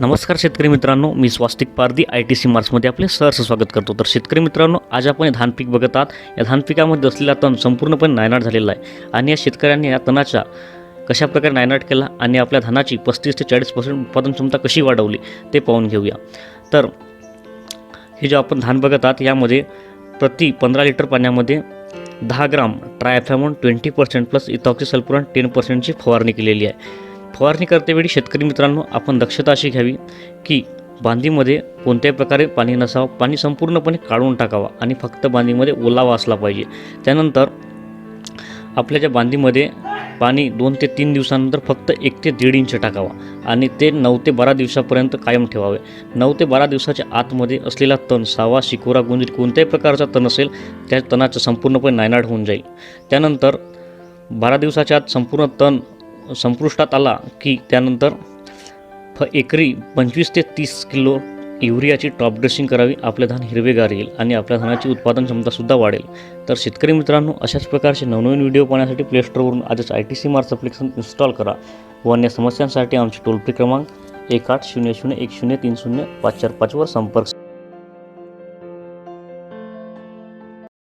नमस्कार शेतकरी मित्रांनो मी Swastik Pardi I T C मार्क्समध्ये आपले सहर्ष स्वागत करतो. तर शेतकरी मित्रांनो आज आपण धान पीक बघत आहात. या धान पिकामध्ये असलेला तण संपूर्णपणे नायनाट झालेला आहे आणि या शेतकऱ्यांनी या तणाच्या कशाप्रकारे नायनाट केला आणि आपल्या धानाची पस्तीस ते चाळीस पर्सेंट उत्पादन क्षमता कशी वाढवली ते पाहून घेऊया. तर हे जे आपण धान बघत आहात यामध्ये प्रति पंधरा लिटर पाण्यामध्ये दहा gram trifamone twenty percent plus ethoxysulfuron ten पर्सेंटची फवारणी केलेली आहे. फवारणी करतेवेळी शेतकरी मित्रांनो आपण दक्षता अशी घ्यावी की बांधीमध्ये कोणत्याही प्रकारे पाणी नसावं पाणी संपूर्णपणे काढून टाकावा आणि फक्त बांधीमध्ये ओलावा असला पाहिजे. त्यानंतर आपल्या ज्या बांधीमध्ये पाणी दोन ते तीन दिवसानंतर फक्त एक ते दीड इंच टाकावा आणि ते नऊ ते बारा दिवसापर्यंत कायम ठेवावे. नऊ ते बारा दिवसाच्या आतमध्ये असलेला तण सावा शिकोरा गुंजीर कोणत्याही प्रकारचा तण असेल त्या तणाचं संपूर्णपणे नायनाट होऊन जाईल. त्यानंतर बारा दिवसाच्या आत संपूर्ण तण संपुष्टात आला की त्यानंतर फ एकरी पंचवीस ते तीस किलो युरियाची टॉप ड्रेसिंग करावी आपले धान हिरवेगार येईल आणि आपल्या धानाची उत्पादन क्षमतासुद्धा वाढेल. तर शेतकरी मित्रांनो अशाच प्रकारचे नवनवीन व्हिडिओ पाहण्यासाठी प्लेस्टोरवरून आजच I T C mars application install करा. व अन्य समस्यांसाठी आमचे टोल फ्री क्रमांक एक आठ शून्य शून्य एक शून्य तीन शून्य पाच चार पाचवर संपर्क